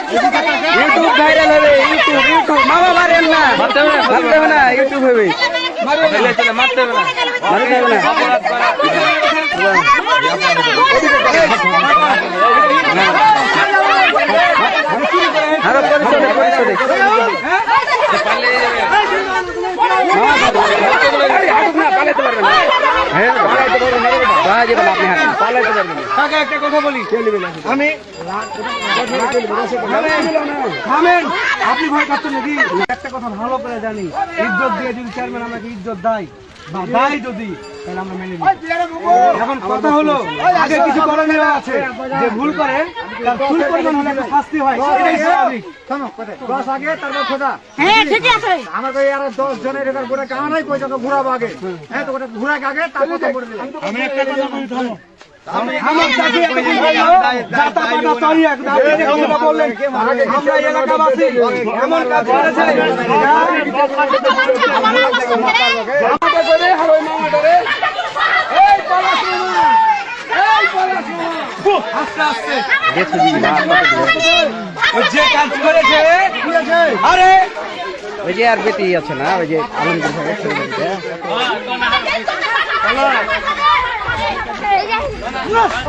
YouTube viral হবে YouTube YouTube মামা মারেন না। মারতে হবে না ইউটিউব হবে মারতে হবে না। আরও পরিচয় পরিচয় হ্যাঁ পালাইতে পারবেন না বাজে বলে আপনি পালাইতে পারবেন না। কাকা একটা কথা বলি। আমি থামেন আপনি ভয় পাচ্ছেন নাকি? একটা কথা ভালো করে জানি। ইজ্জত দিয়ে যদি চেয়ারম্যান আমাকে ইজ্জত দেয় বা দেয় যদি তাহলে আমরা মেনে নিই এখন কথা হলো আগে কিছু করণীয় আছে। যে ভুল করে তার ভুল পরিমাণ হলে একটা শাস্তি হয় এটাই স্বাভাবিক। দশ আগে তারপর খোদা। হ্যাঁ আছে। আমাকে আর দশ জনের গোটা কই ঘুরাবো আগে। হ্যাঁ তো ওটা ঘুরাক আগে তারপর তো আমি একটা কথা বলি থামো। আমার যে বললেন, আমরা এলাকাবাসী এমন কাজ করেছে, আর ওই যে কাজ করেছে আরে ওই যে আর বেটি আছে না ওই যে আলমগীর 饿死